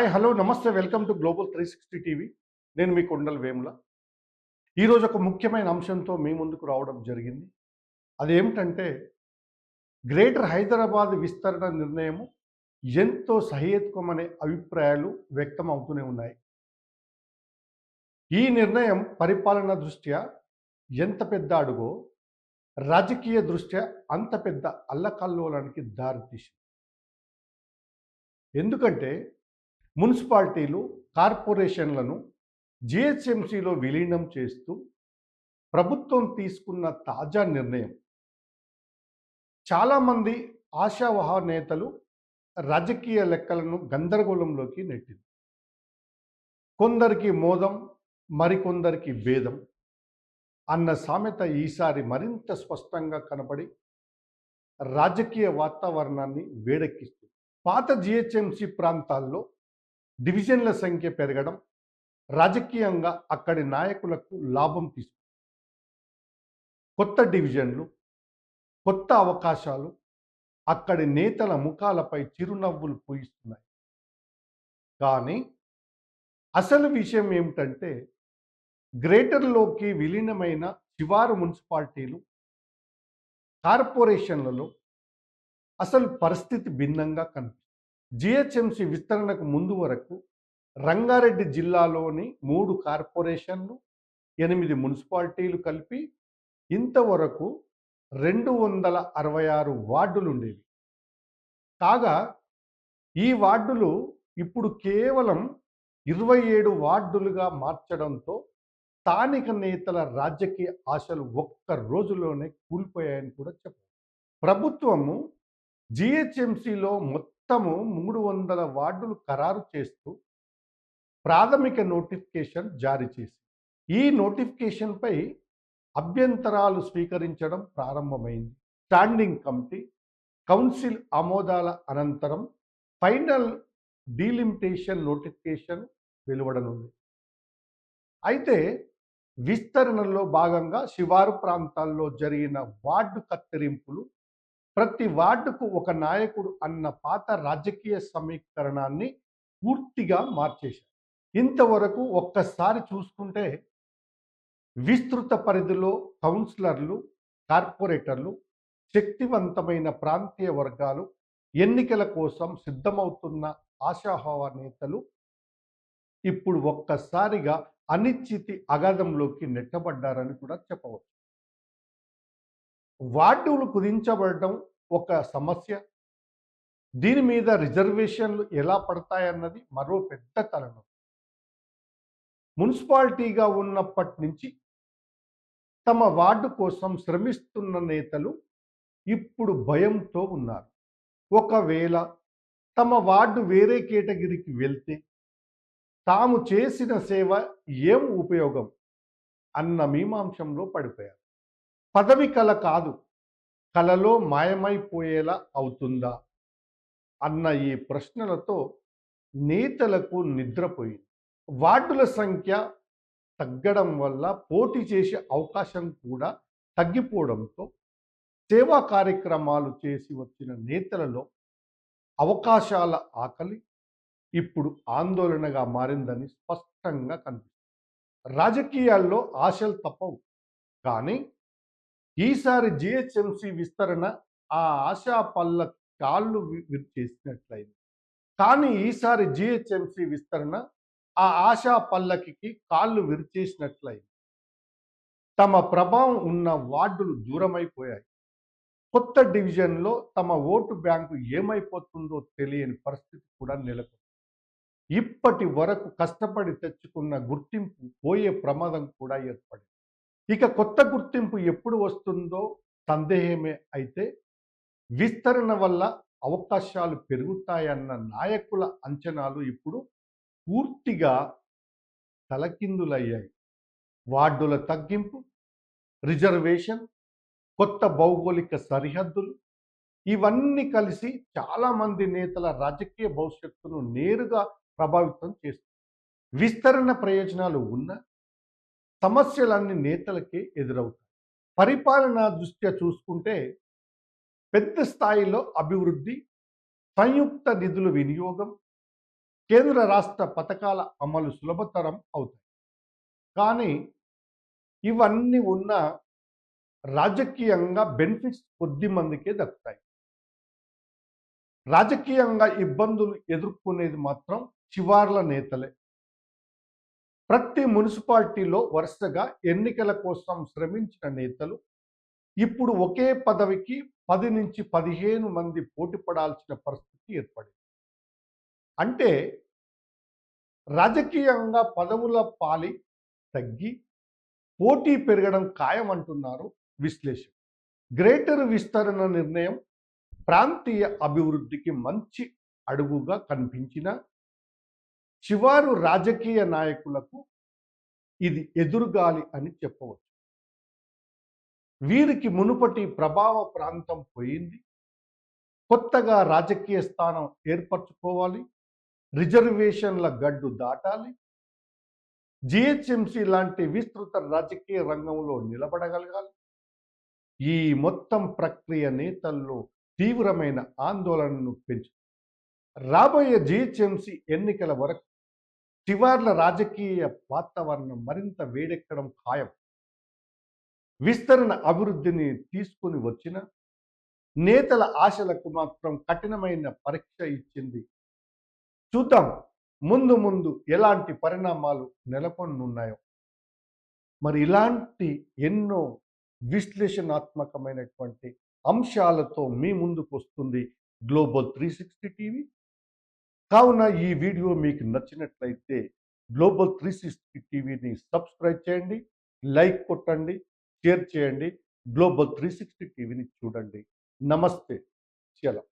Hi hello నమస్తే welcome to Global three sixty TV. నేను మీ కొండల వేముల. ఈరోజు ఒక ముఖ్యమైన అంశంతో మీ ముందుకు రావడం జరిగింది. అదేమిటంటే గ్రేటర్ హైదరాబాద్ విస్తరణ నిర్ణయము ఎంతో సహేతుకమనే అభిప్రాయాలు వ్యక్తం అవుతూనే ఉన్నాయి. ఈ నిర్ణయం పరిపాలన దృష్ట్యా ఎంత పెద్ద అడుగో రాజకీయ దృష్ట్యా అంత పెద్ద అల్లకల్లోలానికి దారితీసింది. ఎందుకంటే మున్సిపాలిటీలు కార్పొరేషన్లను జిహెచ్ఎంసీలో విలీనం చేస్తూ ప్రభుత్వం తీసుకున్న తాజా నిర్ణయం. చాలామంది ఆశావహ నేతలు రాజకీయ లెక్కలను గందరగోళంలోకి నెట్టింది. కొందరికి మోదం మరికొందరికి భేదం అన్న సామెత ఈసారి మరింత స్పష్టంగా కనపడి రాజకీయ వాతావరణాన్ని వేడెక్కిస్తుంది. పాత జిహెచ్ఎంసి ప్రాంతాల్లో డివిజన్ల సంఖ్య పెరగడం రాజకీయంగా అక్కడి నాయకులకు లాభం తీసుకు కొత్త డివిజన్లు కొత్త అవకాశాలు అక్కడి నేతల ముఖాలపై చిరునవ్వులు పూయిస్తున్నాయి కానీ అసలు విషయం ఏమిటంటే గ్రేటర్లోకి విలీనమైన శివారు మున్సిపాలిటీలు కార్పొరేషన్లలో అసలు పరిస్థితి భిన్నంగా కనిపిస్తుంది జిహెచ్ఎంసి విస్తరణకు ముందు వరకు రంగారెడ్డి జిల్లాలోని మూడు కార్పొరేషన్లు ఎనిమిది మున్సిపాలిటీలు కలిపి ఇంతవరకు రెండు వందల అరవై ఆరు వార్డులు ఉండేవి కాగా ఈ వార్డులు ఇప్పుడు కేవలం ఇరవై ఏడు వార్డులుగా మార్చడంతో స్థానిక నేతల రాజకీయ ఆశలు ఒక్క రోజులోనే కూలిపోయాయని కూడా చెప్పారు. ప్రభుత్వము జిహెచ్ఎంసిలో మొత్తము మూడు వందల వార్డులు ఖరారు చేస్తూ ప్రాథమిక నోటిఫికేషన్ జారీ చేసి ఈ నోటిఫికేషన్పై అభ్యంతరాలు స్వీకరించడం ప్రారంభమైంది. స్టాండింగ్ కమిటీ కౌన్సిల్ ఆమోదాల అనంతరం ఫైనల్ డీలిమిటేషన్ నోటిఫికేషన్ వెలువడనుంది. అయితే విస్తరణలో భాగంగా శివారు ప్రాంతాల్లో జరిగిన వార్డు కత్తిరింపులు ప్రతి వార్డుకు ఒక నాయకుడు అన్న పాత రాజకీయ సమీకరణాన్ని పూర్తిగా మార్చేశారు. ఇంతవరకు ఒక్కసారి చూసుకుంటే విస్తృత పరిధిలో కౌన్సిలర్లు కార్పొరేటర్లు శక్తివంతమైన ప్రాంతీయ వర్గాలు ఎన్నికల కోసం సిద్ధమవుతున్న ఆశాహవ నేతలు ఇప్పుడు ఒక్కసారిగా అనిశ్చితి అగాధంలోకి నెట్టబడ్డారని కూడా చెప్పవచ్చు. వార్డులు కుదించబడటం ఒక సమస్య. దీని మీద రిజర్వేషన్లు ఎలా పడతాయన్నది మరో పెద్ద తలనం మున్సిపాలిటీగా ఉన్నప్పటి నుంచి తమ వార్డు కోసం శ్రమిస్తున్న నేతలు ఇప్పుడు భయంతో ఉన్నారు. ఒకవేళ తమ వార్డు వేరే కేటగిరీకి వెళ్తే తాము చేసిన సేవ ఏం ఉపయోగం అన్న మీమాంసంలో పడిపోయారు. పదవి కళ కాదు కలలో మాయమైపోయేలా అవుతుందా? అన్న ఈ ప్రశ్నలతో నేతలకు నిద్రపోయింది. వార్డుల సంఖ్య తగ్గడం వల్ల పోటీ చేసే అవకాశం కూడా తగ్గిపోవడంతో సేవా కార్యక్రమాలు చేసి వచ్చిన నేతలలో అవకాశాల ఆకలి ఇప్పుడు ఆందోళనగా మారిందని స్పష్టంగా కనిపిస్తుంది. రాజకీయాల్లో ఆశలు తప్పవు కానీ ఈసారి జిహెచ్ఎంసి విస్తరణ ఆ ఆశా పల్ల కాళ్ళు చేసినట్లయింది. కానీ ఈసారి జిహెచ్ఎంసి విస్తరణ ఆ ఆశా పల్లకికి కాళ్ళు విరిచేసినట్లయింది తమ ప్రభావం ఉన్న వార్డులు దూరమైపోయాయి. కొత్త డివిజన్లో తమ ఓటు బ్యాంకు ఏమైపోతుందో తెలియని పరిస్థితి కూడా నెలకొంది. ఇప్పటి వరకు కష్టపడి తెచ్చుకున్న గుర్తింపు పోయే ప్రమాదం కూడా ఏర్పడింది. ఇక కొత్త గుర్తింపు ఎప్పుడు వస్తుందో సందేహమే. అయితే విస్తరణ వల్ల అవకాశాలు పెరుగుతాయన్న నాయకుల అంచనాలు ఇప్పుడు పూర్తిగా తలకిందులయ్యాయి. వార్డుల తగ్గింపు రిజర్వేషన్ కొత్త భౌగోళిక సరిహద్దులు ఇవన్నీ కలిసి చాలామంది నేతల రాజకీయ భవిష్యత్తును నేరుగా ప్రభావితం చేస్తుంది విస్తరణ ప్రయోజనాలు ఉన్న సమస్యలన్నీ నేతలకే ఎదురవుతాయి. పరిపాలనా దృష్ట్యా చూసుకుంటే పెద్ద స్థాయిలో అభివృద్ధి సంయుక్త నిధుల వినియోగం కేంద్ర రాష్ట్ర పథకాల అమలు సులభతరం అవుతాయి. కానీ ఇవన్నీ ఉన్న రాజకీయంగా బెనిఫిట్స్ కొద్ది మందికే దక్కుతాయి. రాజకీయంగా ఇబ్బందులు ఎదుర్కొనేది మాత్రం చివార్ల నేతలే. ప్రతి మున్సిపాలిటీలో వరుసగా ఎన్నికల కోసం శ్రమించిన నేతలు ఇప్పుడు ఒకే పదవికి పది నుంచి పదిహేను మంది పోటీ పడాల్సిన పరిస్థితి ఏర్పడింది. అంటే రాజకీయంగా పదవుల పాలి తగ్గి పోటీ పెరగడం ఖాయం అంటున్నారు విశ్లేషకులు. గ్రేటర్ విస్తరణ నిర్ణయం ప్రాంతీయ అభివృద్ధికి మంచి అడుగుగా కనిపించిన చివారు రాజకీయ నాయకులకు ఇది ఎదురుగాలి అని చెప్పవచ్చు. వీరికి మునుపటి ప్రభావ ప్రాంతం పోయింది. కొత్తగా రాజకీయ స్థానం ఏర్పరచుకోవాలి. రిజర్వేషన్ల గడ్డు దాటాలి. జిహెచ్ఎంసి లాంటి విస్తృత రాజకీయ రంగంలో నిలబడగలగాలి. ఈ మొత్తం ప్రక్రియ నేతల్లో తీవ్రమైన ఆందోళనను పెంచు రాబోయే జిహెచ్ఎంసి ఎన్నికల వరకు శివార్ల రాజకీయ వాతావరణం మరింత వేడెక్కడం ఖాయం. విస్తరణ అభివృద్ధిని తీసుకుని వచ్చిన నేతల ఆశలకు మాత్రం కఠినమైన పరీక్ష ఇచ్చింది. చూద్దాం ముందు ముందు ఎలాంటి పరిణామాలు నెలకొనున్నాయో మరి ఇలాంటి ఎన్నో విశ్లేషణాత్మకమైనటువంటి అంశాలతో మీ ముందుకు వస్తుంది గ్లోబల్ త్రీ సిక్స్టీ టీవీ కావున ఈ వీడియో మీకు నచ్చినట్లయితే గ్లోబల్ త్రీ సిక్స్టీ టీవీని సబ్స్క్రైబ్ చేయండి లైక్ కొట్టండి షేర్ చేయండి గ్లోబల్ త్రీ సిక్స్టీ టీవీని చూడండి. నమస్తే. చలం